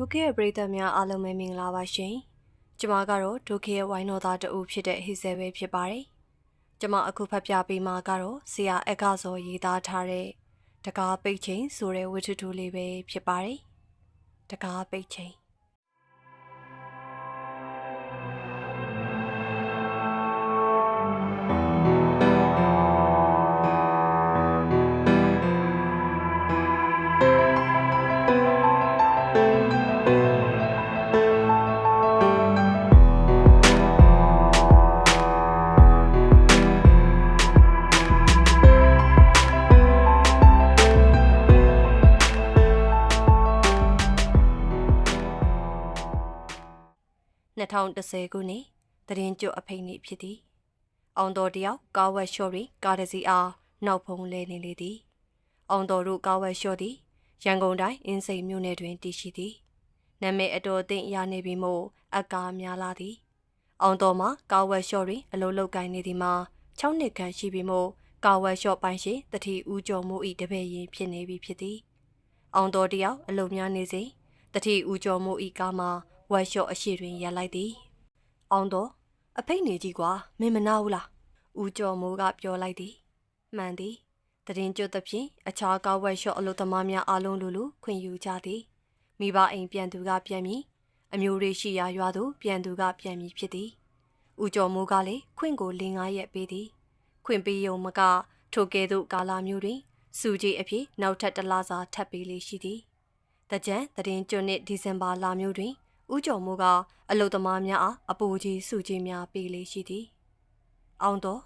ဒုက္ခရဲ့ပရိသတ်များအားလုံးပဲမင်္ဂလာပါရှင်။ကျွန်မကတော့ဒုက္ခရဲ့ဝိုင်းတော်သားတူဖြစ်တဲ့ဟိဆဲပဲဖြစ်ပါတယ်။ကျွန်မအခုဖတ်ပြပေးမှာကတော့ဆရာအက္ခဇော်ရေးသားထားတဲ့တကားပိတ်ချိန်ဆိုတဲ့ဝတ္ထုတူလေးပဲဖြစ်ပါတယ်။တကားပိတ်ချိန် 2010ခုနှစ်တရင်ကျွတ်အဖိတ်နေ့ဖြစ်သည်။အောင်တော်တယောက်ကားဝက်ရှော့တွင်ကားတစ်စီးအားနောက်ဖုံးလဲနေလေသည်။အောင်တော်တို့ကားဝက်ရှော့သည်ရန်ကုန်တိုင်းအင်းစိန်မြို့နယ်တွင်တည်ရှိသည်။နာမည်အတော်အသင့်ရနေပြီမို့အကားများလာသည်။အောင်တော်မှာကားဝက်ရှော့တွင်အလုံးလောက်ကိုင်းနေသည်မှာ6နှစ်ခန့်ရှိပြီမို့ကားဝက်ရှော့ပိုင်းရှင်တတိဦးကျော်မှုဤတပည့်ရင်ဖြစ်နေပြီဖြစ်သည်။အောင်တော်တယောက်အလုံးများနေစဉ်တတိဦးကျော်မှုဤကားမှာ ဝက်ရှော့အရှိတွင်ရပ်လိုက်သည်။အောင်တော့အဖိတ်နေကြီးကွာမင်းမနာဘူးလား။ဦးကျော်မိုးကပြောလိုက်သည်။မှန်သည်။တရင်ကျွတ်သဖြင့်အခြားကောက်ဝက်ရှော့အလုပ်သမားများအားလုံးလိုလိုခွင့်ယူကြသည်။မိဘအိမ်ပြန်သူကပြန်မည်။အမျိုးတွေရှိရာရွာသို့ပြန်သူကပြန်မည်ဖြစ်သည်။ဦးကျော်မိုးကလည်းခွင့်ကိုလင်းငါးရက်ပေးသည်။ခွင့်ပေးယုံမကထိုကဲ့သို့ကာလာမျိုးတွင်စူကြီးအဖြစ်နောက်ထပ်တစ်လစာထပ်ပေးလေးရှိသည်။တကြံတရင်ကျွတ်နှစ်ဒီဇင်ဘာလမျိုးတွင် ဦးကျော်မိုးကအလုတ်သမားများအားအပူကြီးစုကြီးများပေးလေးရှိသည်။အောင်တော့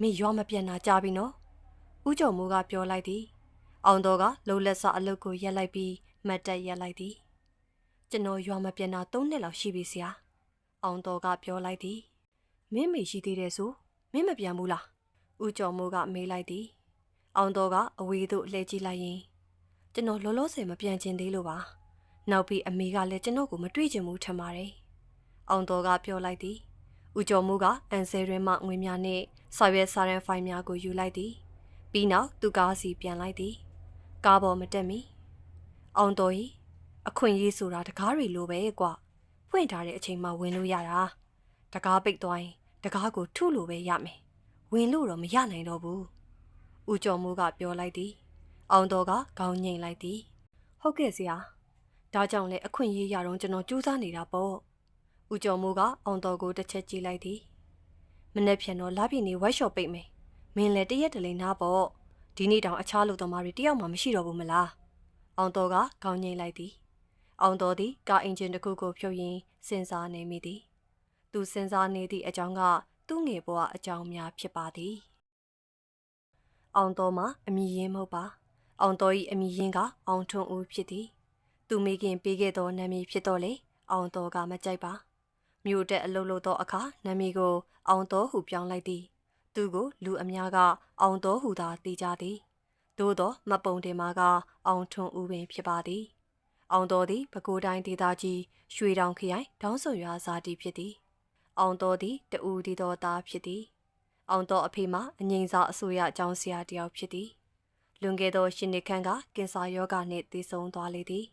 မင်းရွာမပြန်တာကြပြီနော်။ဦးကျော်မိုးကပြောလိုက်သည်။အောင်တော့ကလှုပ်လက်စအလုတ်ကိုရက်လိုက်ပြီးမတ်တက်ရက်လိုက်သည်။ကျွန်တော်ရွာမပြန်တာ၃နှစ်လောက်ရှိပြီဆရာ။အောင်တော့ကပြောလိုက်သည်။မင်းမေရှိသေးတယ်ဆိုမင်းမပြန်ဘူးလား။ဦးကျော်မိုးကမေးလိုက်သည်။အောင်တော့ကအဝေးသို့လှည့်ကြည့်လိုက်ရင်ကျွန်တော်လောလောဆယ်မပြန်ချင်သေးလို့ပါ။ နောက်ပြီးအမေကလည်းကျွန်တော်ကိုမတွေ့ချင်ဘူးထင်ပါတယ်။အောင်တော်ကပြောလိုက်သည်။ဦးကျော်မိုးကအန်ဆယ်ရင်းမှငွေများနဲ့စာရွက်စာတမ်းဖိုင်များကိုယူလိုက်သည်။ပြီးနောက်သူကားစီပြန်လိုက်သည်။ကားပေါ်မတက်မီ။အောင်တော်ကြီးအခွင့်အရေးဆိုတာတကားတွေလိုပဲကွာ။ဖွင့်ထားတဲ့အချိန်မှဝင်လို့ရတာ။တကားပိတ်သွားရင်တကားကိုထုလို့ပဲရမယ်။ဝင်လို့တော့မရနိုင်တော့ဘူး။ဦးကျော်မိုးကပြောလိုက်သည်။အောင်တော်ကခေါင်းငိမ့်လိုက်သည်။ဟုတ်ကဲ့ဆရာ။ ဒါကြောင့်လည်းအခွင့်အရေးရတော့ကျွန်တော်ကြိုးစားနေတာပေါ့။ဦးကျော်မိုးကအောင်တော်ကိုတစ်ချက်ကြည့်လိုက်သည်။မနေ့ပြန်တော့လာပြင်းနေဝက်ရှော့ပိတ်မယ်။မင်းလည်းတရက်တလိန်နာပေါ့။ဒီနေ့တောင်အခြားလူသမားတွေတယောက်မှမရှိတော့ဘူးမလား။အောင်တော်ကခေါင်းငိမ့်လိုက်သည်။အောင်တော်သည်ကားအင်ဂျင်တစ်ခုကိုဖြုတ်ရင်းစဉ်းစားနေမိသည်။သူစဉ်းစားနေသည့်အကြောင်းကသူ့ငယ်ဘဝအကြောင်းများဖြစ်ပါသည်။အောင်တော်မှာအမည်ရင်းမဟုတ်ပါ။အောင်တော်၏အမည်ရင်းကအောင်ထွန်းဦးဖြစ်သည် သူမိခင်ပေးခဲ့သောနာမည်ဖြစ်တော့လေအောင်တော်ကမကြိုက်ပါမြို့တက်အလုပ်လုပ်သောအခါနာမည်ကို အောင်တော်ဟုပြောင်းလိုက်သည် သူကို လူအများက အောင်တော်ဟုသာသိကြသည်သို့သောမပုံတင်မာက အောင်ထွန်းဦးပင်ဖြစ်ပါသည် အောင်တော်သည်ပဲခူးတိုင်းဒေသကြီးရွှေတောင်ခရိုင်ဒေါင်းစုံရွာဇာတိဖြစ်သည် အောင်တော်သည်တူဒီတော်သားဖြစ်သည် အောင်တော်အဖေမှအငိမ့်စာအစိုးရအကြောင်းဆရာတယောက်ဖြစ်သည်လွန်ခဲ့သောရှင်နှစ်ခန့်ကကင်ဆာရောဂါနှင့်တည်ဆုံသွားလေသည်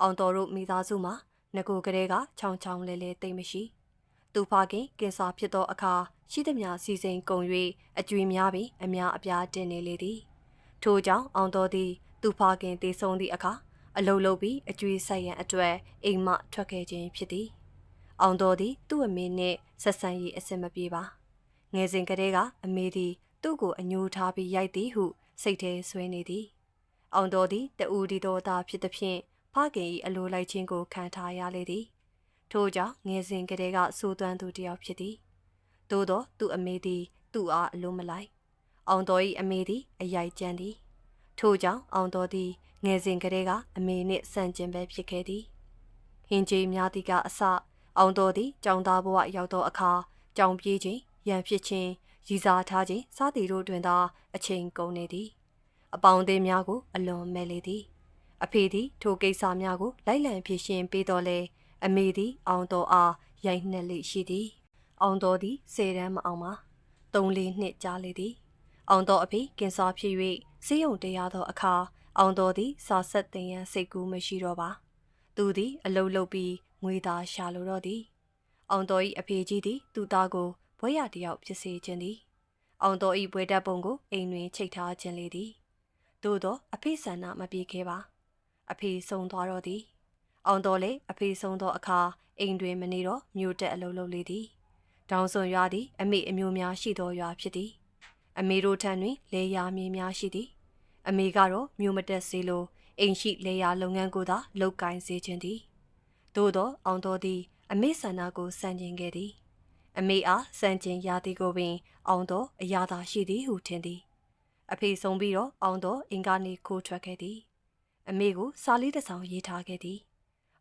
အောင်တော်တို့မိသားစုမှာငကိုကလေးကချောင်းချောင်းလဲလဲတိတ်မရှိသူဖခင်ကင်ဆာဖြစ်သောအခါရှိသမျှစီစဉ်ကုန်၍အကျွေးများပြီးအများအပြားတင်နေလေသည်ထို့ကြောင့်အောင်တော်သည်သူဖခင်တည်ဆုံသည့်အခါအလုလုပြီးအကျွေးဆက်ရန်အတွက်အိမ်မှထွက်ခဲ့ခြင်းဖြစ်သည်အောင်တော်သည်သူ့အမေနှင့်ဆက်ဆံရေးအဆင်မပြေပါငယ်စဉ်ကတည်းကအမေသည်သူ့ကိုအညိုထားပြီးရိုက်သည်ဟုစိတ်ထဲဆွဲနေသည်အောင်တော်သည်တူဒီတော်သားဖြစ်သဖြင့် ဖခင်၏အလိုလိုက်ခြင်းကိုခံထားရလေသည်ထို့ကြောင့်ငယ်စဉ်ကတည်းကစိုးသွမ်းသူတယောက်ဖြစ်သည်သို့သောသူ့အမေသည် သူ့အားအလိုမလိုက်အောင်တော်၏အမေသည်အယိုက်ကျန်းသည်ထို့ကြောင့်အောင်တော်သည်ငယ်စဉ်ကတည်းကအမေနှင့်ဆန့်ကျင်ပဲဖြစ်ခဲ့သည်ဟင်ကြီးများသည်ကအစအောင်တော်သည်ကြောင်သားဘဝရောက်သောအခါကြောင်ပြေးခြင်းရန်ဖြစ်ခြင်းရည်စားထားခြင်းစသည်တို့တွင်သာအချိန်ကုန်နေသည် အပေါင်းအသင်းများကိုအလွန်မဲ့လေသည် အဖေသည်ထိုကိစ္စများကိုလိုက်လံဖြေရှင်းပေးတော်လဲအမေသည်အောင်တော်အားရိုက်နှက်လိရှိသည်အောင်တော်သည်ဆယ်တန်းမအောင်ပါသုံးလေးနှစ်ကြာလေသည်အောင်တော်အဖေကင်ဆာဖြစ်၍ဆေးရုံတရားသောအခါအောင်တော်သည်စာဆက်တင်ရန်စိတ်ကူးမရှိတော့ပါသူသည်အလုတ်လုတ်ပြီးငွေသားရှာလိုတော့သည်အောင်တော်၏အဖေကြီးသည်သူ့သားကိုဘွဲရတယောက်ဖြစ်စေခြင်းသည်အောင်တော်၏ဘွဲတက်ပုံကိုအိမ်တွင်ချိတ်ထားခြင်းလေသည်သို့သောအဖေဆန္ဒမပြေခဲ့ပါ အဖေဆုံးသွားတော့သည်အောင်တော်လေအဖေဆုံးသောအခါအိမ်တွင်မနေတော့မြို့တက်အလုတ်လုတ်လေသည်တောင်စွန်ရွာသည် အမေအမျိုးများရှိသောရွာဖြစ်သည်အမေတို့ထံတွင်လေယာမြေများရှိသည် အမေကတော့မြို့မတက်စေလိုအိမ်ရှိလေယာလုပ်ငန်းကိုသာလုပ်ကိုင်စေခြင်းသည်သို့သောအောင်တော်သည် အမေဆန္ဒကိုစံကျင်ခဲ့သည် အမေအားစံကျင်ရသည်ကိုပင် အောင်တော်အရာသာရှိသည်ဟုထင်သည် အဖေဆုံးပြီးတော့အောင်တော်အင်္ဂါနေခိုးထွက်ခဲ့သည် အမေကိုစာလေးတစ်စောင်ရေးထားခဲ့သည်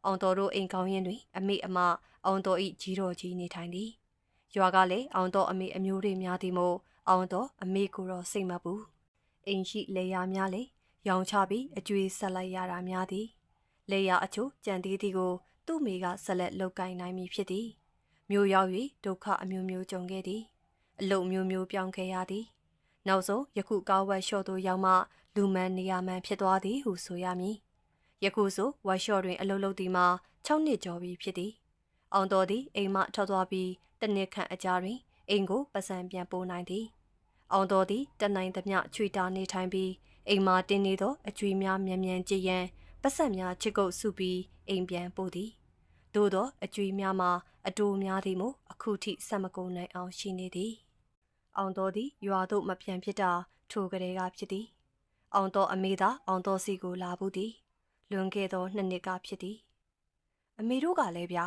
အောင်တော်တို့အိမ်ကောင်းရင်တွင် အမေအမအောင်တော်ဤကြီးတော်ကြီးနေထိုင်သည်ရွာကလည်းအောင်တော်အမေအမျိုးတွေများသည်မို့အောင်တော်အမေကိုတော့စိတ်မပူအိမ်ရှိလေယာများလေရောင်ချပြီးအကျွေးဆက်လိုက်ရတာများသည်လေယာအချို့ကြံသေးသည်ကို သူ့မိကဆက်လက်လောက်ကင်နိုင်မည်ဖြစ်သည်မြို့ရောက်၍ဒုက္ခအမျိုးမျိုးကြုံခဲ့သည်အလုတ်မျိုးမျိုးပြောင်းခဲ့ရသည် နောက်ဆုံးယခုကားဝက်လျှော့သို့ရောက်မှလူမှန်နေရာမှန်ဖြစ်သွားသည်ဟုဆိုရမည်ယခုဆိုဝက်လျှော့တွင်အလုတ်လုတ်သည်မှာ6နှစ်ကျော်ပြီဖြစ်သည်အောင်တော်သည်အိမ်မှထွက်သွားပြီးတနစ်ခန့်အကြာတွင်အိမ်ကိုပစံပြန်ပို့နိုင်သည်အောင်တော်သည်တနိုင်သမျှချွေတာနေထိုင်ပြီးအိမ်မှာတင်းနေသောအကျွေးများမြန်မြန်ကြည်ရန်ပတ်ဆက်များချစ်ကုပ်စုပြီးအိမ်ပြန်ပို့သည်သို့သောအကျွေးများမှာအတိုးများသည်မို့အခုထိဆက်မကုန်နိုင်အောင်ရှိနေသည် အောင်တော်သည်ရွာသို့မပြန်ဖြစ်တာထိုကလေးကဖြစ်သည်အောင်တော်အမေသာအောင်တော်စီကိုလာဘူးသည်လွန်ခဲ့သောနှစ်နှစ်ကဖြစ်သည်အမေတို့ကလည်းဗျာ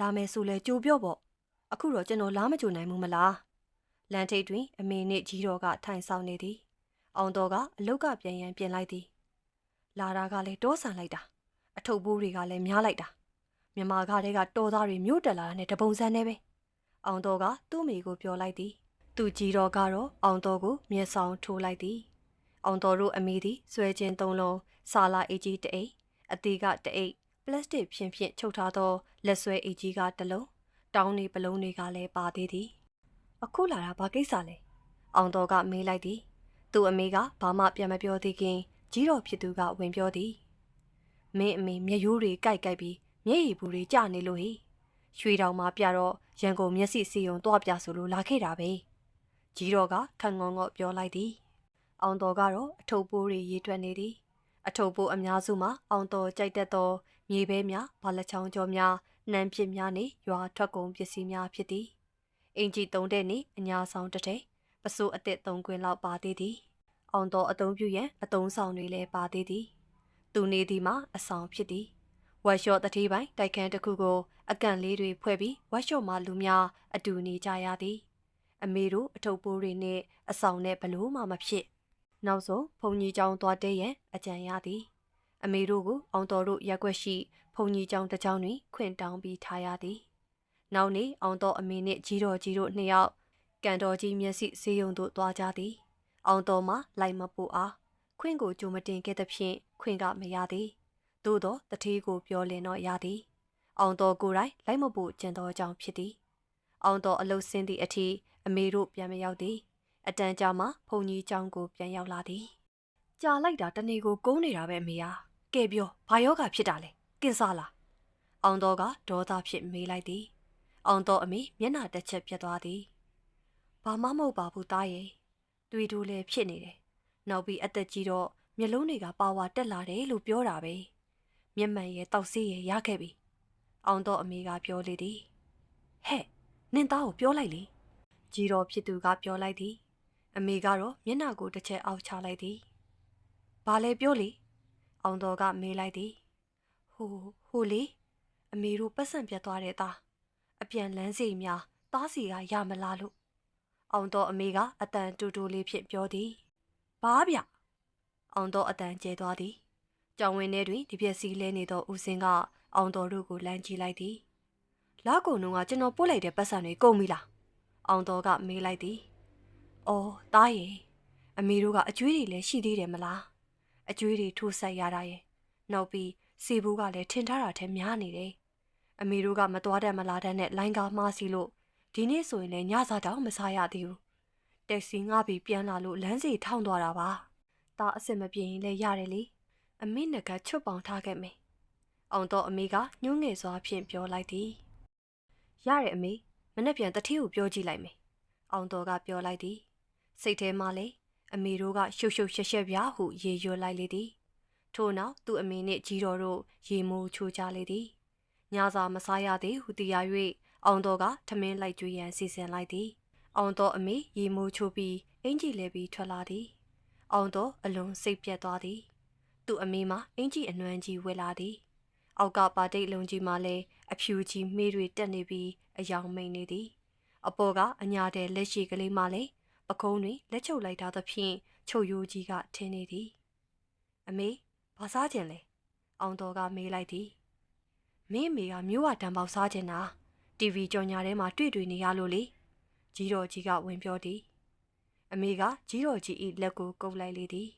လာမယ်ဆိုလဲကြိုပြော့ပေါ့အခုတော့ကျွန်တော်လာမကြိုနိုင်ဘူးမလားလန်ထိတ်တွင်အမေနှင့်ကြီးတော်ကထိုင်ဆောင်နေသည်အောင်တော်ကအလုတ်ကပြန်ရန်ပြင်လိုက်သည်လာတာကလည်းတောဆန်လိုက်တာအထုပ်ဘိုးတွေကလည်းများလိုက်တာမြမကားတွေကတော်သားတွေမြို့တက်လာတာနဲ့တပုံစံနဲ့ပဲအောင်တော်ကသူ့မိကိုပြောလိုက်သည် သူကြီးတော်ကတော့အောင်တော်ကိုမျက်ဆောင်ထိုးလိုက်သည်အောင်တော်တို့အမိသည်ဆွဲချင်းသုံးလုံးဆာလာအေကြီးတအိတ်အသေးကတအိတ်ပလတ်စတစ်ဖြင့်ဖြင့်ချုပ်ထားသောလက်ဆွဲအေကြီးကတစ်လုံးတောင်းနေပလုံးတွေကလည်းပါသေးသည်အခုလာတာဘာကိစ္စလဲအောင်တော်ကမေးလိုက်သည်သူ့အမေကဘာမှပြန်မပြောသေးခင်ကြီးတော်ဖြစ်သူကဝင်ပြောသည်မင်းအမေမျက်ရိုးတွေကြိုက်ကြိုက်ပြီးမျက်ရည်ဘူးတွေကျနေလို့ဟိရွှေတောင်မှာပြတော့ရန်ကုန်မျက်စိစီယုံတော့ပြဆိုလို့လာခဲ့တာပဲ ကြီးတော်ကခန့်ငေါငေါပြောလိုက်သည်အောင်တော်ကတော့အထုပ်ပိုးတွေရေးထွက်နေသည်အထုပ်ပိုးအများစုမှာအောင်တော်ကြိုက်တတ်သောမြေပဲများဘာလချောင်းကျော်များနှမ်းဖြစ်များနေရွာထွက်ကုန်ပစ္စည်းများဖြစ်သည်အင်ကြီးတုံးတဲ့နေအညာဆောင်တစ်ထည်ပစိုးအစ်စ်သုံးခွင်းလောက်ပါသေးသည်အောင်တော်အတုံးပြရန်အတုံးဆောင်တွေလည်းပါသေးသည်သူနေသည်မှာအဆောင်ဖြစ်သည်ဝက်ရှော့တတိပိုင်းတိုက်ခန်းတစ်ခုကိုအကန့်လေးတွေဖွဲ့ပြီးဝက်ရှော့မှလူများအတူနေကြရသည် အမေတို့အထုပ်ပိုးတွေနဲ့အဆောင်နဲ့ဘလို့မှမဖြစ်နောက်ဆုံးဘုံကြီးကျောင်းသွားတဲ့ရန်အကြံရသည်အမေတို့ကိုအောင်တော်တို့ရက်ွက်ရှိဘုံကြီးကျောင်းတစ်ကျောင်းတွင်ခွင့်တောင်းပြီးထားရသည်နောက်နေ့အောင်တော်အမေနှင့်ကြီးတော်ကြီးတို့နှစ်ယောက်ကန်တော်ကြီးမျက်စိဆေးရုံသို့သွားကြသည် အောင်တော်မှလိုက်မပို့အားခွင့်ကိုကြိုမတင်ခဲ့သဖြင့်ခွင့်ကမရသည်သို့သောတထေးကိုပြောလင်တော့ရသည် အောင်တော်ကိုယ်တိုင်လိုက်မပို့ကျင်သောကြောင့်ဖြစ်သည် အောင်တော်အလုဆင်းသည့်အထိ အမေတို့ပြန်မရောက်သည်အတန်ကြာမှဘုံကြီးကျောင်းကိုပြန်ရောက်လာသည်ကြာလိုက်တာတနေ့ကိုကုန်းနေတာပဲအမေဟာကဲပြောဘာယောဂဖြစ်တာလဲကင်ဆာလားအောင်တော်ကဒေါသဖြစ်မေးလိုက်သည်အောင်တော်အမေမျက်နှာတစ်ချက်ပြတ်သွားသည်ဘာမှမဟုတ်ပါဘူးသားရဲ့တွေးတိုးလည်းဖြစ်နေတယ်နောက်ပြီးအသက်ကြီးတော့မျက်လုံးတွေကပါဝါတက်လာတယ်လို့ပြောတာပဲမျက်မှန်ရဲ့တောက်ဆေးရဲ့ရခဲ့ပြီအောင်တော့အမေကပြောလေသည်ဟဲ့နင်သားကိုပြောလိုက်လေ ကြီးတော်ဖြစ်သူကပြောလိုက်သည် အမေကတော့မျက်နှာကိုတစ်ချက်အောက်ချလိုက်သည်ဘာလဲပြောလေအောင်တော်ကမေးလိုက်သည်ဟိုဟိုလေအမေတို့ပတ်စံပြတ်သွားတဲ့သားအပြန်လန်းစီများသားစီကရမလားလို့အောင်တော်အမေကအတန်တူတူလေးဖြင့်ပြောသည်ဘာဗျအောင်တော်အတန်ကျဲသွားသည်ကြောင်ဝင်းထဲတွင်ဒီပြက်စီလဲနေသောဦးစင်းကအောင်တော်တို့ကိုလမ်းကြည့်လိုက်သည်လာကုံတို့ကကျွန်တော်ပို့လိုက်တဲ့ပတ်စံတွေကုန်ပြီလား အောင်တော်ကမေးလိုက်သည်အော်တားရဲ့အမေတို့ကအကျွေးတွေလည်းရှိသေးတယ်မလားအကျွေးတွေထိုးဆက်ရတာရဲ့နောက်ပြီးစီဘူးကလည်းထင်ထားတာထဲများနေတယ်အမေတို့ကမသွားတတ်မလာတတ်နဲ့လိုင်းကားမှားစီလို့ဒီနေ့ဆိုရင်လည်းညစာတောင်မစားရသေးဘူးတက်စီငှပြီးပြန်လာလို့လမ်းစီထောင်းသွားတာပါဒါအစ်စ်မပြေရင်လည်းရတယ်လေအမေနဲ့ကချွတ်ပေါင်ထားခဲ့မယ်အောင်တော့အမေကညှိုးငယ်စွာဖြင့်ပြောလိုက်သည်ရရဲ့အမေ မနေ့ပြန်တတိကိုပြောကြည့်လိုက်မယ်အောင်တော့ကပြောလိုက်သည်စိတ်ထဲမှာလေအမေတို့ကရှုပ်ရှုပ်ရှက်ရှက်ပြားဟုရေရွတ်လိုက်လေသည်ထို့နောက်သူ့အမေနှင့်ကြီးတော်တို့ရေမိုးချိုးကြလေသည်ညစာမစားရသေးဟုသိရ၍အောင်တော့ကထမင်းလိုက်ကျွေးရန်စီစဉ်လိုက်သည်အောင်တော့အမေရေမိုးချိုးပြီးအင်ကြီးလဲပြီးထွက်လာသည်အောင်တော့အလွန်စိတ်ပြတ်သွားသည်သူ့အမေမှာအင်ကြီးအနွမ်းကြီးဝဲလာသည် အောက်ကပါတိတ်လုံးကြီးမှလည်းအဖြူကြီးမေးတွေတက်နေပြီးအယောင်မိန်နေသည်အပေါ်ကအညာတဲ့လက်ရှိကလေးမှလည်းပကုံးတွေလက်ချုပ်လိုက်တာသဖြင့်ချုပ်ရိုးကြီးကထင်းနေသည်အမေဘာစားခြင်းလဲအောင်တော်ကမေးလိုက်သည်မင်းအမေကမြို့ဝတံပေါက်စားခြင်းတာ TV ကြော်ညာထဲမှာတွေ့တွေ့နေရလို့လေကြီးတော်ကြီးကဝင်ပြောသည်အမေကကြီးတော်ကြီး၏လက်ကိုကုပ်လိုက်လေသည်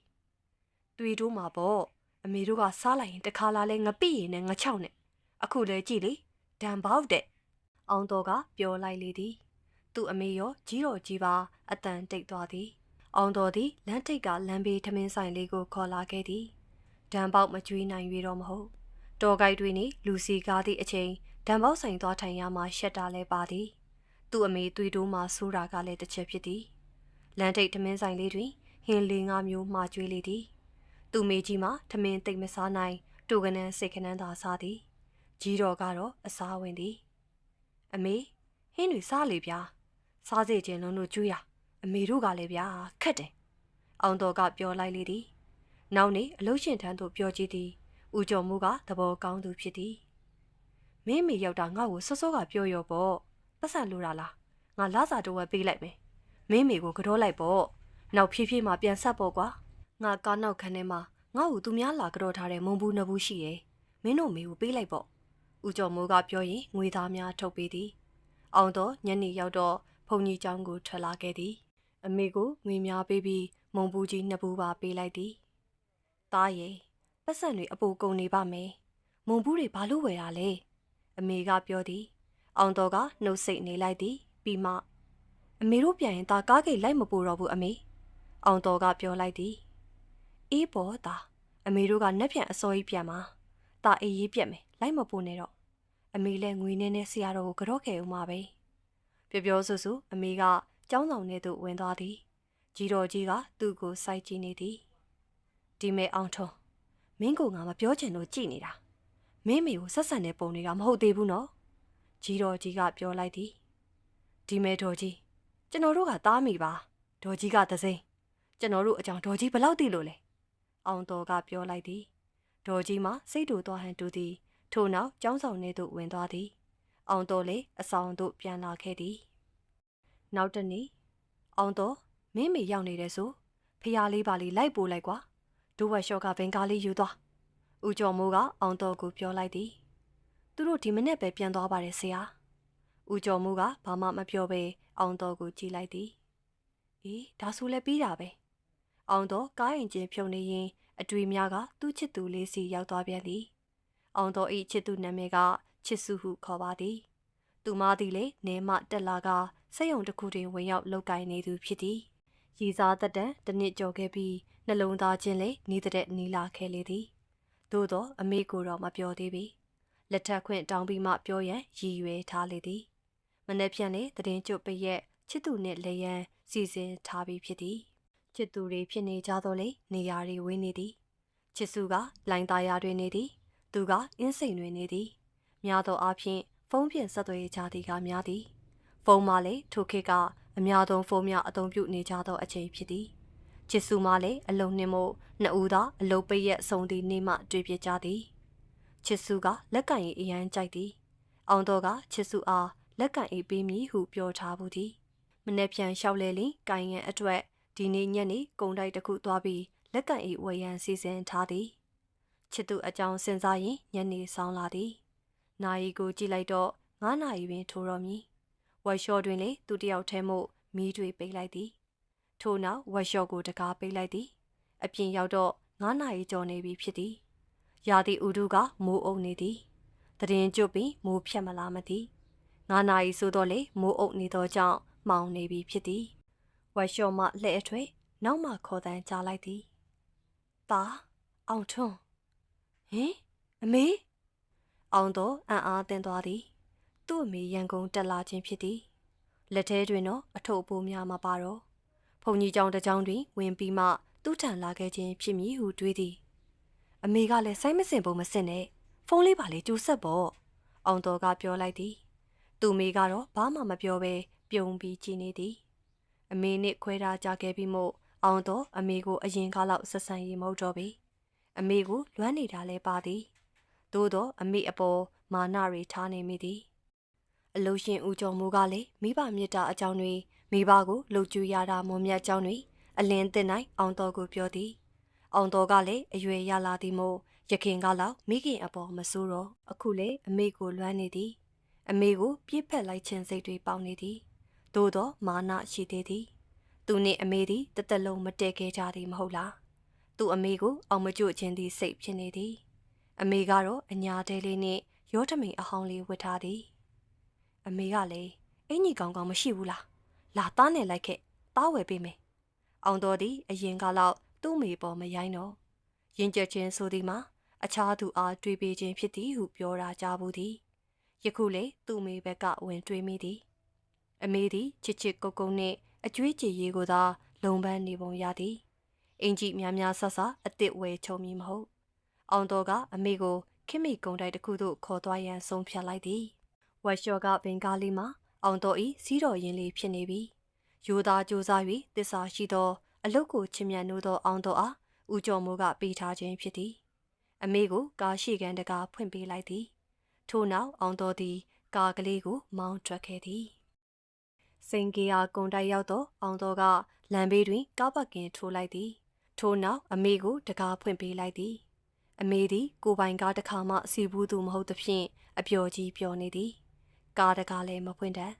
တွေ့တို့မှာပေါ့ အမေတို့ကစားလိုက်ရင်တခါလာလဲငပိရင်နဲ့ငချောက်နဲ့အခုလဲကြည့်လေဒံပေါက်တဲ့အောင်တော်ကပြောလိုက်လေသည်သူ့အမေရောကြီးတော်ကြီးပါအတန်တိတ်သွားသည် အောင်တော်သည်လမ်းထိပ်ကလမ်းဘေးထမင်းဆိုင်လေးကိုခေါ်လာခဲ့သည်ဒံပေါက်မကျွေးနိုင်၍တော့မဟုတ်တော်ကိုက်တွင်နေလူစီကားသည့်အချိန်ဒံပေါက်ဆိုင်သွားထိုင်ရမှရှက်တာလဲပါသည်သူ့အမေသွေးတိုးမှဆိုးတာကလည်းတစ်ချက်ဖြစ်သည်လမ်းထိပ်ထမင်းဆိုင်လေးတွင်ဟင်းလေးငါးမျိုးမှာကျွေးလေသည် သူမေကြီးမှာထမင်းတိတ်မစားနိုင်တူကနန်းစိတ်ကနန်းသာစားသည်ကြီးတော်ကတော့အစားဝင်သည် အမေဟင်းတွေစားလေဗျာစားစေခြင်းလုံးတို့ကျွေးရအမေတို့ကလည်းဗျာခက်တယ်အောင်တော်ကပြောလိုက်လေသည်နောက်နေ့အလုရှင်ထမ်းသို့ပြောကြည့်သည်ဦးကျော်မှုကသဘောကောင်းသူဖြစ်သည်မင်းမေရောက်တာငါ့ကိုစောစောကပြောရောပေါ့ပတ်စံလိုတာလားငါလာစာတော့ဝယ်ပေးလိုက်မယ်မင်းမေကိုကြောလိုက်ပေါ့နောက်ဖြည်းဖြည်းမှပြန်ဆက်ပေါ့ကွာ ငါကားနောက်ခန်းထဲမှာငါ့ကိုသူများလာကြောထားတဲ့မုံဘူးနှစ်ဘူးရှိရဲ့မင်းတို့မေကိုပေးလိုက်ပေါ့ဦးကျော်မိုးကပြောရင်ငွေသားများထုတ်ပေးသည်အောင်တော့ညနေရောက်တော့ဘုံကြီးเจ้าကိုထွက်လာခဲ့သည် အမေကိုငွေများပေးပြီးမုံဘူးကြီးနှစ်ဘူးပါပေးလိုက်သည်သားရဲ့ပတ်စံတွေအပူကုန်နေပါမယ်မုံဘူးတွေဘာလို့ဝယ်တာလဲအမေကပြောသည် အောင်တော်ကနှုတ်ဆက်နေလိုက်သည်ပြီးမှအမေတို့ပြန်ရင်ตาကားကိတ်လိုက်မပူတော့ဘူးအမေအောင်တော်ကပြောလိုက်သည် အေးပေါ်တာအမေတို့ကနှက်ပြန်အစောကြီးပြန်မှာတာအေးရေးပြက်မယ်လိုက်မပို့နဲ့တော့အမေလည်းငွေနဲ့နဲ့ဆရာတော်ကိုကြော့ခဲ့ဦးမှာပဲပျော်ပျော်ဆူဆူအမေကကျောင်းဆောင်ထဲသို့ဝင်သွားသည်ကြီးတော်ကြီးကသူ့ကိုစိုက်ကြည့်နေသည်ဒီမဲ့အောင်ထုံးမင်းကိုငါမပြောချင်လို့ကြည်နေတာမင်းမေကိုဆက်ဆံတဲ့ပုံတွေကမဟုတ်သေးဘူးနော်ကြီးတော်ကြီးကပြောလိုက်သည်ဒီမဲ့တော်ကြီးကျွန်တော်တို့ကတားမိပါဒေါ်ကြီးကသစိမ်းကျွန်တော်တို့အကြောင်းဒေါ်ကြီးဘလောက်သိလို့လဲ အောင်တော်ကပြောလိုက်သည်ဒေါ်ကြီးမှစိတ်တူသွားဟန်တူသည်ထို့နောက်ကျောင်းဆောင်ထဲသို့ဝင်သွားသည်အောင်တော်လေအဆောင်သို့ပြန်လာခဲ့သည်နောက်တနေ့အောင်တော်မင်းမေရောက်နေတယ်ဆိုဖះလေးပါလေးလိုက်ပို့လိုက်ကွာဒိုဝက်ရှော့ကဘင်ကားလေးယူသွားဦးကျော်မိုးကအောင်တော်ကိုပြောလိုက်သည်သူတို့ဒီမနေ့ပဲပြန်သွားပါတယ်ဆရာဦးကျော်မိုးကဘာမှမပြောဘဲအောင်တော်ကိုကြည့်လိုက်သည်အေးဒါဆိုလည်းပြီးတာပဲ အောင်တော်ကားရင်ချင်းဖြုံနေရင်အတွေ့များကသူ့ချစ်သူလေးစီရောက်သွားပြန်သည်အောင်တော်၏ချစ်သူနာမည်ကချစ်စုဟုခေါ်ပါသည်သူမသည်လေနေမတက်လာကစက်ယုံတစ်ခုတွင်ဝင်ရောက်လောက်ကင်နေသူဖြစ်သည်ရည်စားသက်တမ်းတစ်နှစ်ကျော်ခဲ့ပြီးနှလုံးသားချင်းလေနေတဲ့နီလာခဲလေသည်သို့တော့အမေကိုတော့မပြောသေးပြီလက်ထပ်ခွင့်တောင်းပြီးမှပြောရန်ရည်ရွယ်ထားလေသည်မနေ့ပြန်လေတည်င်းကျွတ်ပရက်ချစ်သူနှင့်လေရန်စီစဉ်ထားပြီးဖြစ်သည် ချစ်သူတွေဖြစ်နေကြတော့လေနေရာတွေဝေးနေသည်ချစ်စုကလိုင်းသားရတွင်နေသည်သူကအင်းစိန်တွင်နေသည်များသောအားဖြင့်ဖုန်းဖြင့်ဆက်သွယ်ကြသည်ကများသည်ဖုန်းမှလည်းထိုခေတ်ကအများဆုံးဖုန်းများအသုံးပြုနေကြသောအချိန်ဖြစ်သည်ချစ်စုမှလည်းအလုံးနှင်းမို့နှစ်ဦးသာအလုံးပိတ်ရက်ဆုံးသည့်နေ့မှတွေ့ပြကြသည်ချစ်စုကလက်ကင်၏အရန်ကြိုက်သည်အောင်တော့ကချစ်စုအားလက်ကင်၏ပေးမည်ဟုပြောထားဘူးသည်မနေ့ပြန်လျှောက်လဲလင်ကိုင်ရန်အတွက် ဒီနေ့ညနေကုံတိုက်တစ်ခုသွားပြီးလက်ကင်၏ဝယ်ရန်စီစဉ်ထားသည်ချစ်သူအကြောင်းစဉ်းစားရင်ညနေဆောင်လာသည်။နာယီကိုကြည့်လိုက်တော့9နာရီပင်ထိုးတော်မူ။ဝက်ရှော့တွင်လေသူတယောက်ထဲမှမီးတွေပိတ်လိုက်သည်။ထို့နောက်ဝက်ရှော့ကိုတကားပိတ်လိုက်သည်။အပြင်ရောက်တော့9နာရီကျော်နေပြီဖြစ်သည်။ရာသီဥတုကမိုးအုပ်နေသည်။တရင်ကျွတ်ပြီးမိုးဖြတ်မလားမသိ။9နာရီဆိုတော့လေမိုးအုပ်နေသောကြောင့်မှောင်နေပြီဖြစ်သည်။ ဝက်ရှော့မှလှဲ့အထွေနောက်မှခေါ်တန်းကြားလိုက်သည်။တာအောင်ထွန်းဟင်အမေအောင်တော်အံ့အားသင့်သွားသည်သူ့အမေရန်ကုန်တက်လာခြင်းဖြစ်သည်လက်ထဲတွင်တော့အထုပ်အပိုးများမပါတော့ဖုန်ကြီးကြောင်တစ်ကြောင်တွင်ဝင်ပြီးမှသူ့ထံလာခဲ့ခြင်းဖြစ်မည်ဟုတွေးသည်အမေကလည်းစိုင်းမစင်ပုံမစင်နဲ့ဖုန်းလေးပါလေကြိုဆက်ပေါ့အောင်တော်ကပြောလိုက်သည်သူမိကတော့ဘာမှမပြောဘဲပြုံးပြီးကြည်နေသည် အမေနဲ့ခွဲထားကြခဲ့ပြီးမို့အောင်တော့အမေကိုအရင်ကလောက်ဆက်ဆံရေးမဟုတ်တော့ပြီအမေကိုလွမ်းနေတာလဲပါသည်သို့တော့အမေအပေါ်မာနတွေထားနေမိသည်အလို့ရှင်ဦးကျော်မိုးကလည်းမိဘမြတ်တာအကြောင်းတွေမိဘကိုလှုပ်ကြွရတာမွန်မြတ်ကြောင်းတွေအလင်းတင်နိုင်အောင်တော်ကိုပြောသည်အောင်တော်ကလည်းအရွယ်ရလာသည်မို့ရခင်ကလောက်မိခင်အပေါ်မဆိုးတော့အခုလေအမေကိုလွမ်းနေသည် အမေကိုပြစ်ဖက်လိုက်ခြင်းစိတ်တွေပေါင်းနေသည် သို့တော့မာနရှိသေးသည်သူနှင့်အမေသည်တသက်လုံးမတည့်ခဲ့ကြသည်မဟုတ်လားသူအမေကိုအောင်မကြွခြင်းသည်စိတ်ဖြစ်နေသည် အမေကတော့အညာတဲလေးနှင့်ရောထမိန်အဟောင်းလေးဝတ်ထားသည် အမေကလည်းအင်ကြီးကောင်းကောင်းမရှိဘူးလားလာသားနဲ့လိုက်ခဲ့သားဝယ်ပေးမယ်အောင်တော်သည်အရင်ကလောက်သူ့မိပေါ်မရိုင်းတော့ရင်ကြက်ချင်းဆိုသည်မှာအခြားသူအားတွေးပေးခြင်းဖြစ်သည်ဟုပြောတာကြားဘူးသည်ယခုလေသူ့မိဘက်ကဝင်တွေးမိသည် အမေသည်ချစ်ချစ်ကုတ်ကုတ်နှင့်အကျွေးကြည်ရေးကိုသာလုံပန်းနေပုံရသည်အင်ကြီးများများဆဆအစ်စ်ဝဲချုံမီမဟုတ်အောင်တော်ကအမေကိုခင်မိကုံတိုက်တစ်ခုသို့ခေါ်သွားရန်ဆုံးဖြတ်လိုက်သည်ဝက်ရှော့ကဘင်္ဂါလီမှာအောင်တော်ဤစီးတော်ရင်လေးဖြစ်နေပြီယူသားကြိုးစား၍တစ္ဆာရှိသော အလုတ်ကိုချင်မြတ်နိုးသောအောင်တော်အားဦးကျော်မိုးကပေးထားခြင်းဖြစ်သည်အမေကိုကားရှိကန်တကာဖွင့်ပေးလိုက်သည်ထို့နောက်အောင်တော်သည်ကားကလေးကိုမောင်းထွက်ခဲ့သည် စိန်ကေယာကုံတိုက်ရောက်သောအောင်တော်ကလမ်းဘေးတွင် ကားပတ်ကင်ထိုးလိုက်သည်ထို့နောက်အမေကိုတကားဖွင့်ပေးလိုက်သည် အမေသည် ကိုပိုင်ကားတစ်ခါမှစီဘူးသူမဟုတ်သဖြင့်အပျော်ကြီးပျော်နေသည်ကားတကားလည်းမဖွင့်တတ်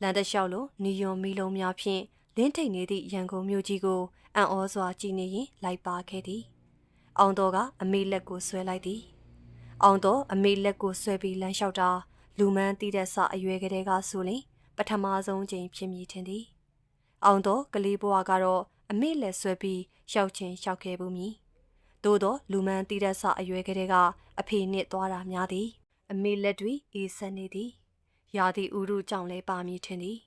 လမ်းတစ်လျှောက်လိုနီယွန်မီလုံးများဖြင့်လင်းထိန်နေသည့်ရန်ကုန်မြို့ကြီးကိုအံ့ဩစွာကြည်နေရင်လိုက်ပါခဲ့သည်အောင်တော်ကအမေလက်ကိုဆွဲလိုက်သည်အောင်တော်အမေလက်ကိုဆွဲပြီးလမ်းလျှောက်တာလူမန်းတီးတဲ့စအရွယ်ကလေးကဆိုရင် ပထမဆုံးချိန်ဖြစ်မည်ထင်သည်အောင်တော်ကလေးဘွားကတော့အမေလက်ဆွဲပြီးရှောက်ချင်းရှောက်ခဲ့ဘူးမည်သို့တော့လူမန်းတီးတဲ့စအရွယ်ကလေးကအဖေနှင့်သွားတာများသည်အမေလက်တွေအေးဆက်နေသည်ရာသီဥတုကြောင့်လဲပါမည်ထင်သည်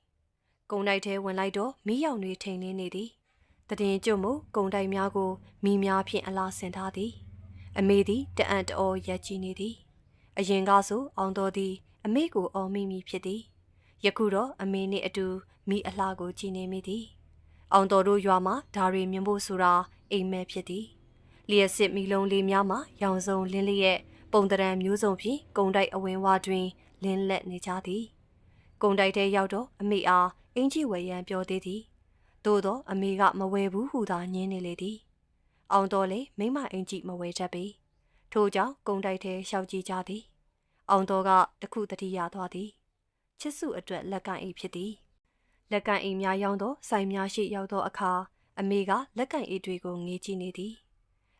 ကုံတိုက်ထဲဝင်လိုက်တော့မီးရောင်တွေထိန်နေနေသည်တည်င်းကျွတ်မှုကုံတိုက်များကိုမိများဖြင့်အလားဆင်ထားသည်အမေသည်တအံ့တော်ရက်ကြည့်နေသည်အရင်ကဆိုအောင်တော်သည် အမေကိုအော်မိမိဖြစ်သည် ယခုတော့အမေနှင့်အတူမိအလှကိုကြည်နေမိသည်အောင်တော်တို့ရွာမှာဓာရီမြင်ဖို့ဆိုတာအိမ်မဲဖြစ်သည်လျက်စစ်မီလုံးလေးများမှာရောင်စုံလင်းလျက်ပုံတရံမျိုးစုံဖြင့်ကုံတိုက်အဝင်ဝတွင်လင်းလက်နေကြသည်ကုံတိုက်ထဲရောက်တော့အမေအားအင်ကြီးဝယ်ရန်ပြောသေးသည်သို့တော့အမေကမဝယ်ဘူးဟုသာညင်းနေလေသည်အောင်တော်လေမိမအင်ကြီးမဝယ်တတ်ပေထို့ကြောင့်ကုံတိုက်ထဲရှောက်ကြည့်ကြသည်အောင်တော်ကတခုတတိယသွားသည် ချစ်စုအတွက်လက်ကင်အိဖြစ်သည်လက်ကင်အိများရောင်းသောဆိုင်များရှိရောက်သောအခါအမေကလက်ကင်အိတွေကိုငေးကြည့်နေသည်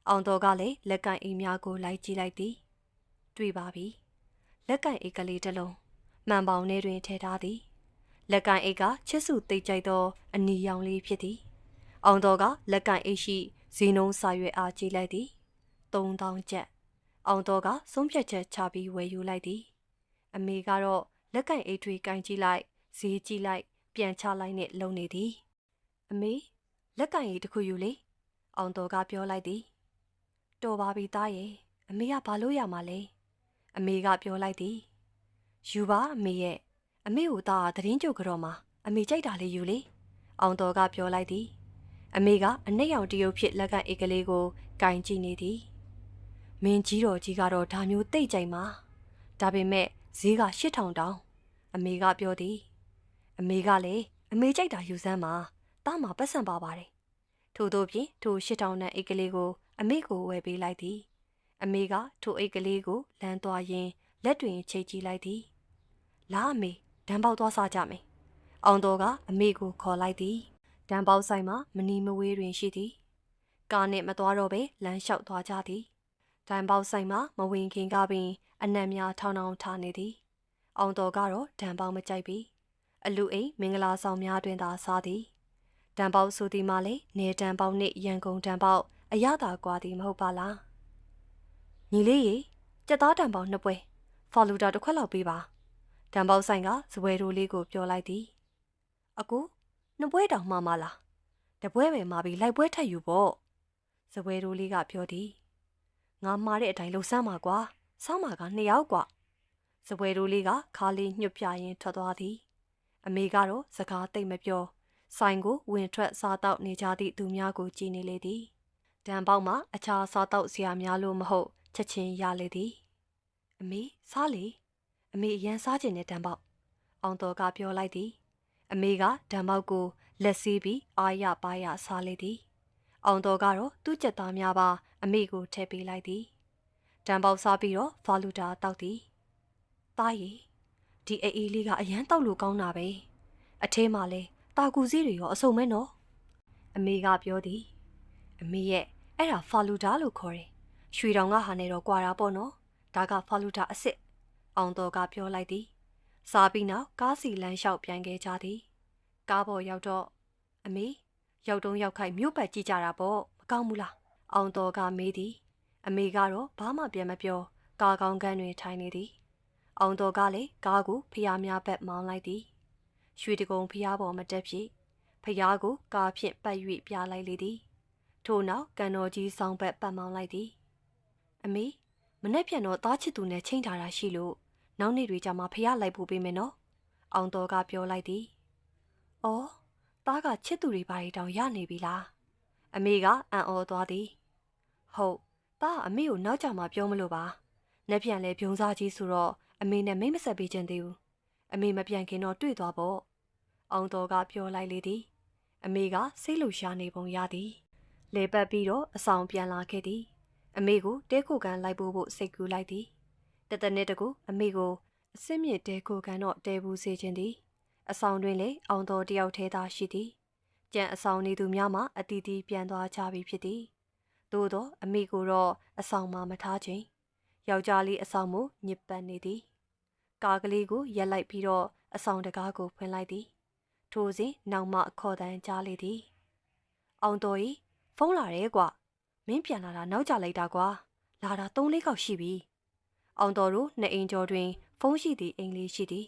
အောင်တော်ကလည်းလက်ကင်အိများကိုလိုက်ကြည့်လိုက်သည်တွေ့ပါပြီလက်ကင်အိကလေးတစ်လုံးမှန်ပေါင်ထဲတွင်ထည့်ထားသည်လက်ကင်အိတ်ကချစ်စုသိပ်ကြိုက်သောအနီရောင်လေးဖြစ်သည်အောင်တော်ကလက်ကင်အိတ်ရှိဇီနုံစာရွက်အားကြည့်လိုက်သည်3000ကျပ်အောင်တော်ကဆုံးဖြတ်ချက်ချပြီးဝယ်ယူလိုက်သည် အမေကတော့ လက်ကင်အိတ်တွေကင်ကြည့်လိုက်ဈေးကြည့်လိုက် ပြန်ချလိုက်နဲ့လုံနေသည် အမေလက်ကင်အိတ်တစ်ခုယူလေအောင်တော်ကပြောလိုက်သည်တော်ပါပြီသားရဲ့အမေကဘာလို့ရမှာလဲအမေကပြောလိုက်သည်ယူပါအမေရဲ့အမေကိုသားသတင်းကြုတ်ကြော်မှာအမေကြိုက်တာလေးယူလေအောင်တော်ကပြောလိုက်သည် အမေကအနှိတ်ရောင်တရုပ်ဖြစ်လက်ကအိတ်ကလေးကိုကင်ကြည့်နေသည်မင်းကြီးတော်ကြီးကတော့ဒါမျိုးတိတ်ကြိုက်မှာဒါပေမဲ့ ဈေးက8000တောင်းအမေကပြောသည်အမေကလည်းအမေကြိုက်တာယူစမ်းမှာတားမှာပတ်စံပါပါတယ်ထို့သောဖြင့်ထို8000နဲ့အိတ်ကလေးကိုအမေကိုဝယ်ပေးလိုက်သည် အမေကထိုအိတ်ကလေးကိုလမ်းသွားရင်းလက်တွင်ချိတ်ကြည့်လိုက်သည်လာအမေဒံပေါက်သွားစားကြမယ်။အောင်တော်ကအမေကိုခေါ်လိုက်သည်။ဒံပေါက်ဆိုင်မှာမနီမဝေးတွင်ရှိသည်။ကားနဲ့မသွားတော့ပဲလမ်းလျှောက်သွားကြသည်။ ဒံပေါက်ဆိုင်မှာမဝင်ခင်ကပင် အနံ့များထောင်းထောင်းထားနေသည်။အောင်တော်ကတော့ဒံပေါက်မကြိုက်ပြီ။အလူအိမ်မင်္ဂလာဆောင်များတွင်သာစားသည်။ဒံပေါက်ဆိုသည်မှလည်းနေဒံပေါက်နှင့်ရန်ကုန်ဒံပေါက်အရသာကွာသည်မဟုတ်ပါလား။ညီလေးရေကြက်သားတံပေါက်နှစ်ပွဲဖော်လူတာတစ်ခွက်လောက်ပေးပါတံပေါက်ဆိုင်ကစပွဲတိုးလေးကိုပြောလိုက်သည်အကူနှစ်ပွဲတောင်မှမလားတပွဲပဲမှာပြီးလိုက်ပွဲထက်ယူပေါ့စပွဲတိုးလေးကပြောသည် ငါမှားတဲ့အတိုင်းလှုပ်ဆမ်းပါကွာစောင်းမာကနှစ်ယောက်ကွာစပွဲတိုးလေးကခါလေးညှွတ်ပြရင်းထွက်သွားသည် အမေကတော့စကားတိတ်မပြောဆိုင်ကိုဝင်ထွက်စားတော့နေကြသည့်သူများကိုကြည်နေလေသည်တံပေါက်မှာအခြားစားတော့ဆရာများလို့မဟုတ်ချက်ချင်းရလေသည်အမေစားလေအမေအရန်စားကျင်တဲ့တံပေါက်အောင်တော်ကပြောလိုက်သည် အမေကတံပေါက်ကိုလက်စီးပြီးအာရပါရစားလေသည် အောင်တော်ကတော့သူ့ကြက်သားများပါ အမေကိုထည့်ပေးလိုက်သည်တံပေါက်စားပြီးတော့ဖာလူတာတောက်သည်တားရီဒီအေးအေးလေးကအရန်တောက်လို့ကောင်းတာပဲအထဲမှာလဲတာကူစီးတွေရောအစုံမဲနော်အမေကပြောသည်အမေရဲ့အဲ့ဒါဖာလူတာလို့ခေါ်တယ်ရွှေတောင်ကဟာနေတော့ကွာတာပေါ့နော်ဒါကဖာလူတာအစ်စ်အောင်တော်ကပြောလိုက်သည်စားပြီးနောက်ကားစီလမ်းလျှောက်ပြန်ခဲ့ကြသည် ကားပေါ်ရောက်တော့အမေ ရောက်တုံးရောက်ခိုက်မြို့ပတ်ကြည့်ကြတာပေါ့မကောင်းဘူးလားအောင်တော်ကမေးသည် အမေကတော့ဘာမှပြန်မပြောကားကောင်းကန်းတွင်ထိုင်နေသည် အောင်တော်ကလည်းကားကိုဖျားများဘက်မောင်းလိုက်သည်ရွှေတကုံဖျားပေါ်မတက်ဖြစ်ဖျားကိုကားဖြင့်ပတ်၍ပြလိုက်လေသည်ထို့နောက်ကန်တော်ကြီးဆောင်ဘက်ပတ်မောင်းလိုက်သည် အမေမနေ့ပြန်တော့သားချစ်သူနဲ့ချိန်ထားတာရှိလို့နောက်နေ့တွေကျမှဖျားလိုက်ဖို့ပေးမယ်နော်အောင်တော်ကပြောလိုက်သည်အော် သားကချစ်သူတွေဘာတွေတောင်ရနေပြီလားအမေကအံ့ဩသွားသည် ဟုတ်သားအမေကိုနောက်ကြမှာပြောမလို့ပါ။နှစ်ပြန်လဲပြုံးစားကြီးဆိုတော့အမေနဲ့မိတ်မဆက်ပေးခြင်းသေးဘူး။အမေမပြန်ခင်တော့တွေ့သွားပေါ့။အောင်တော်ကပြောလိုက်လေသည်။အမေကစိတ်လှရှာနေပုံရသည်။လေပတ်ပြီးတော့အဆောင်ပြန်လာခဲ့သည်။အမေကိုတဲခိုကန်လိုက်ဖို့ဖို့စိတ်ကူးလိုက်သည်။တတနေ့တကူအမေကိုအစင်းမြင့်တဲခိုကန်တော့တဲဘူးစေခြင်းသည်။ အဆောင်တွင်လေအောင်တော်တယောက်သေးသာရှိသည်။ကြံအဆောင်နေသူများမှအတီးတီးပြန်သွားကြပြီဖြစ်သည်။သို့သောအမိကိုတော့အဆောင်မှမထားခြင်းယောက်ျားလေးအဆောင်မှုညစ်ပတ်နေသည်ကားကလေးကိုရက်လိုက်ပြီးတော့အဆောင်တကားကိုဖွင့်လိုက်သည်ထိုစဉ်နောက်မှခေါ်တန်းကြားလေသည် အောင်တော်ကြီးဖုန်းလာတယ်ကွမင်းပြန်လာတာနောက်ကျလိုက်တာကွာလာတာ၃လေးခေါက်ရှိပြီအောင်တော်တို့နှစ်အိမ်ကျော်တွင် ဖုန်းရှိသည့်အိမ်လေးရှိသည်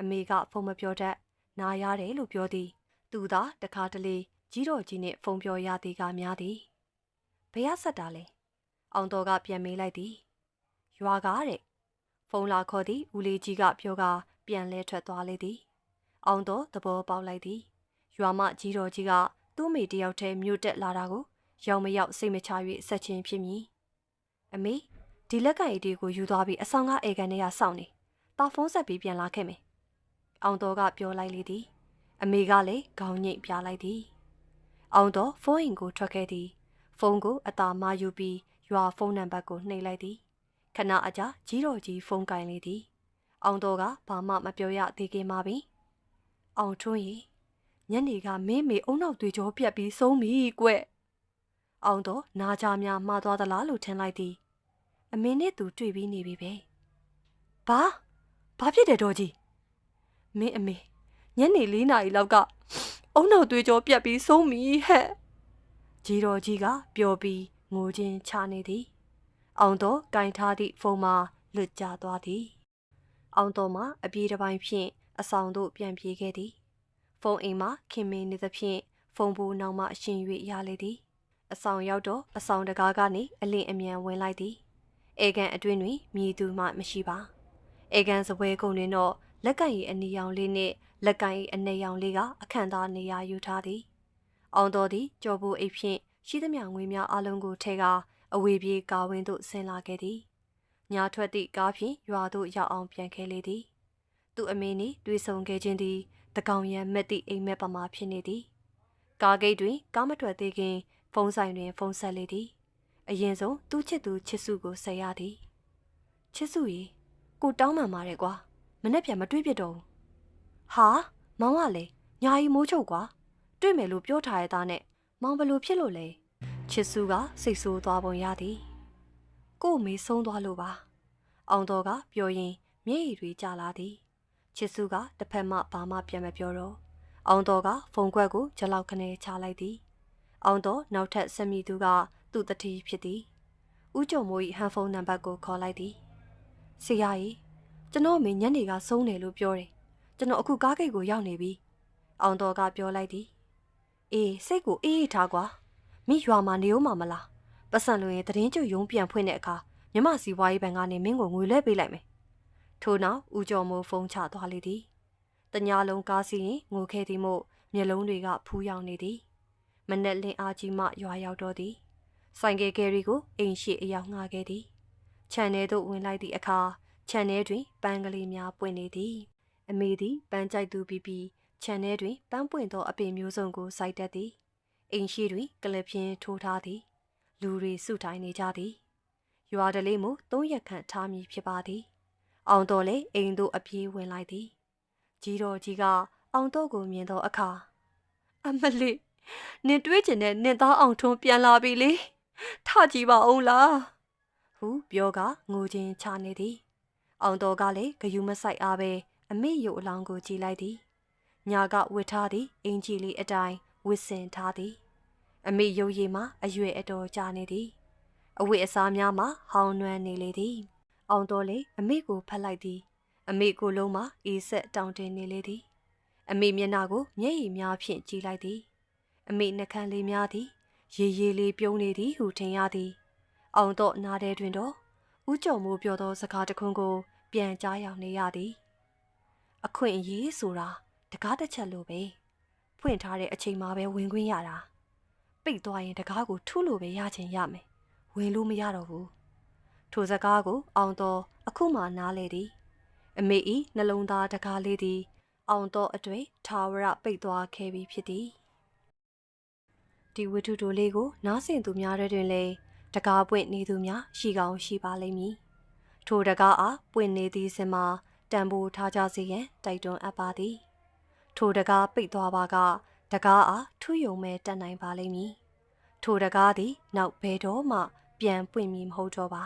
အမေကဖုန်းမပြောတတ်နားရတယ်လို့ပြောသည် သူသာတခါတလေကြီးတော်ကြီးနှင့်ဖုန်းပြောရသည်ကများသည်ဘယ်ရဆက်တာလဲအောင်တော်ကပြန်မေးလိုက်သည်ရွာကားတဲ့ဖုန်းလာခေါ်သည်ဦးလေးကြီးကပြောကပြန်လဲထွက်သွားလေသည်အောင်တော်သဘောပေါက်လိုက်သည်ရွာမကြီးတော်ကြီးကသူ့မိတယောက်တည်းမြို့တက်လာတာကိုရောင်မရောက်စိတ်မချ၍ဆက်ချင်းဖြစ်မည်အမေဒီလက်ကင်အတီကိုယူသွားပြီးအဆောင်ကအေကန်ထဲကစောင့်နေတာဖုန်းဆက်ပြီးပြန်လာခဲ့မယ် အောင်တော်ကပြောလိုက်လေသည် အမေကလည်းခေါင်းညိတ်ပြလိုက်သည် အောင်တော်ဖုန်းအိမ်ကိုထွက်ခဲ့သည် ဖုန်းကိုအသာမယူပြီးရွာဖုန်းနံပါတ်ကိုနှိပ်လိုက်သည်ခဏအကြာကြီးတော်ကြီးဖုန်းကင်လေသည် အောင်တော်ကဘာမှမပြောရသေးခင်မှာပင်အောင်ထွန်းရီညနေကမင်းမေအုံနောက်သွေးကြောပြက်ပြီးဆုံးပြီကွအောင်တော်နာကြများမှားသွားသလားလို့ထင်လိုက်သည် အမင်းနဲ့သူတွေ့ပြီးနေပြီပဲဘာဘာဖြစ်တယ်တော်ကြီး မင်းအမေညနေ၄နာရီလောက်ကအုံနောက်သွေးကြောပြက်ပြီးဆုံးပြီဟဲ့ကြီးတော်ကြီးကပျော်ပြီးငိုခြင်းချနေသည် အောင်တော်ကင်ထားသည့်ဖုန်းမှာလွတ်ကျသွားသည် အောင်တော်မှာအပြေးတစ်ပိုင်းဖြင့်အဆောင်သို့ပြန်ပြေးခဲ့သည် ဖုန်းအိမ်မှာခင်မင်းနေသဖြင့်ဖုန်းဘူးနောက်မှအရှင်၍ရလေသည် အဆောင်ရောက်တော့အဆောင်တကားကနေအလင်းအမြန်ဝင်လိုက်သည်အေကန်အတွင်းတွင်မြည်သူမှမရှိပါအေကန်စပွဲကုန်းတွင်တော့ လက်ကင်ရီအနီရောင်လေးနှင့်လက်ကင်ရီအနေရောင်လေးကအခန့်သားနေရာယူထားသည်အောင်တော်သည်ကြော်ဘူးအိပ်ဖြင့်ရှိသမျှငွေများအလုံးကိုထဲကအဝေပြေးကာဝင်းသို့ဆင်းလာခဲ့သည်။ညာထွက်သည့်ကားဖြင့်ရွာသို့ရောက်အောင်ပြန်ခဲ့လေသည်။သူ့အမေနှင့်တွေ့ဆုံခဲ့ခြင်းသည်တကောင်ရန်မက်သည့်အိမ်မက်ပမာဖြစ်နေသည်။ကားဂိတ်တွင်ကားမထွက်သေးခင်ဖုန်းဆိုင်တွင်ဖုန်းဆက်လေသည်။အရင်ဆုံးသူ့ချစ်သူချစ်စုကိုဆက်ရသည်။ချစ်စုရေကိုတောင်းမှန်ပါတယ်ကွာ။မ နေ့ပြန်မတွေ့ပြတော့ဘူး။ဟာမောင်ကလေညာကြီးမိုးချုပ်ကွာ။တွေ့မယ်လို့ပြောထားရတဲ့နဲ့မောင်ဘလို့ဖြစ်လို့လဲချစ်စုကစိတ်ဆိုးသွားပုံရသည်ကို့မေဆုံးသွားလို့ပါ အောင်တော်ကပြောရင်မျက်ရည်တွေကျလာသည်ချစ်စုကတစ်ဖက်မှဘာမှပြန်မပြောတော့အောင်တော်ကဖုန်ခွက်ကိုဂျလောက်ခနဲချလိုက်သည် အောင်တော်နောက်ထပ်ဆက်မိသူကသူ့တတိဖြစ်သည်ဦးကျော်မိုး၏ဟန်ဖုန်းနံပါတ်ကိုခေါ်လိုက်သည်ဆရာကြီး ကျွန်တော်အမေညနေကဆုံးတယ်လို့ပြောတယ်ကျွန်တော်အခုကားဂိတ်ကိုရောက်နေပြီအောင်တော်ကပြောလိုက်သည်အေးစိတ်ကိုအေးအေးထားကွာမိရွာမှာနေဦးမှာမလားပတ်စံလို့ရင်တရင်ကျွတ်ယုံပြန်ဖွင့်တဲ့အခါမြမစီပွားရေးဘဏ်ကနေမင်းကိုငွေလဲပေးလိုက်မယ်ထို့နောက်ဦးကျော်မိုးဖုန်းချသွားလေသည်တညာလုံးကားစီရင်ငိုခဲ့သည်မို့မျက်လုံးတွေကဖူးယောင်နေသည်မနဲ့လင်းအားကြီးမှရွာရောက်တော့သည်ဆိုင်ကယ်ကယ်ရီကိုအိမ်ရှိအရောက်ငှားခဲ့သည်ခြံထဲသို့ဝင်လိုက်သည့်အခါ ခြံထဲတွင်ပန်းကလေးများပွင့်နေသည်အမေသည်ပန်းကြိုက်သူပြီးပြီးခြံထဲတွင်ပန်းပွင့်သောအပင်မျိုးစုံကိုစိုက်တတ်သည်အိမ်ရှိတွင်ကလပ်ပြင်းထိုးထားသည် လူတွေစုထိုင်နေကြသည်ရွာတလေးမှုသုံးရက်ခန့်ထားမည်ဖြစ်ပါသည် အောင်တော်လည်းအိမ်သို့အပြေးဝင်လိုက်သည်ကြီးတော်ကြီးကအောင်တော့ကိုမြင်သောအခါအမလေးနင်တွေးကျင်တဲ့နင်သားအောင်ထွန်းပြန်လာပြီလေထကြည့်ပါအောင်လားဟုပြောကငိုချင်းချနေသည် အောင်တော်ကလည်းဂယုမဆိုင်အားပဲအမေရုပ်အလောင်းကိုကြည့်လိုက်သည်ညာကဝစ်ထားသည်အင်ကြီးလေးအတိုင်းဝစ်စင်ထားသည် အမေရုပ်ရည်မှာအရွယ်အတော်ကြာနေသည် အဝိအစားများမှာဟောင်းနွမ်းနေလေသည် အောင်တော်လေအမေကိုဖတ်လိုက်သည် အမေကိုလုံးမှာအေးဆက်တောင်းတင်နေလေသည် အမေမျက်နှာကိုမျက်ရည်များဖြင့်ကြည့်လိုက်သည် အမေနှကန်းလေးများသည် ရေရေလေးပြုံးနေသည်ဟုထင်ရသည် အောင်တော့နားထဲတွင်တော့ ဦးကျော်မိုးပြောသောစကားတစ်ခွန်းကို ပြန်ကြားရောက်နေရသည်အခွင့်အရေးဆိုတာတကားတစ်ချက်လိုပဲဖွင့်ထားတဲ့အချိန်မှာပဲဝင်ခွင့်ရတာပိတ်သွားရင်တကားကိုထုလို့ပဲရချင်ရမယ်ဝင်လို့မရတော့ဘူးထိုစကားကို အောင်တော့အခုမှနားလေသည်အမေဤနှလုံးသားတကားလေးသည် အောင်တော့အတွေ့ထာဝရပိတ်သွားခဲ့ပြီဖြစ်သည်ဒီဝတ္ထုတိုလေးကို နားဆင်သူများတဲ့တွင်လည်း တကားပွင့်နေသူများရှိကောင်းရှိပါလိမ့်မည်ထိုတကားအားပွင့်နေသည့်စင်မှာတံပိုးထားကြစေရန်တိုက်တွန်းအပ်ပါသည်ထိုတကားပိတ်သွားပါကတကားအားထုယုံမဲ့တတ်နိုင်ပါလိမ့်မည်ထိုတကားသည် နောက်ဘယ်တော့မှပြန်ပွင့်မည်မဟုတ်တော့ပါ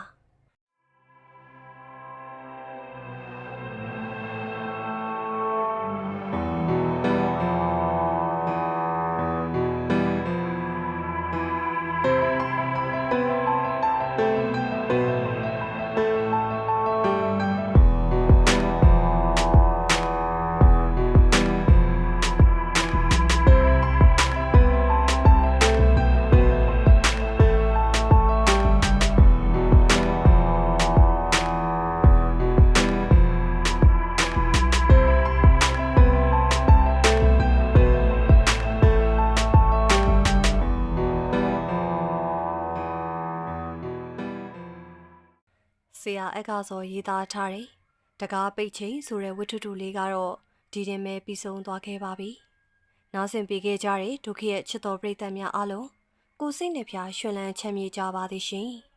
က်ကစောရေးသားထားတယ်။တကားပိတ်ချိန်ဆိုတဲ့ဝတ္ထုတူလေးကတော့ဒီတင်ပဲပြီးဆုံးသွားခဲ့ပါပြီ။နားဆင်ပေးခဲ့ကြတဲ့ဒုက္ခရဲ့ချစ်တော်ပရိသတ်များအားလုံးကိုစိတ်နှဖျားရွှင်လန်းချမ်းမြေ့ကြပါသည်ရှင်။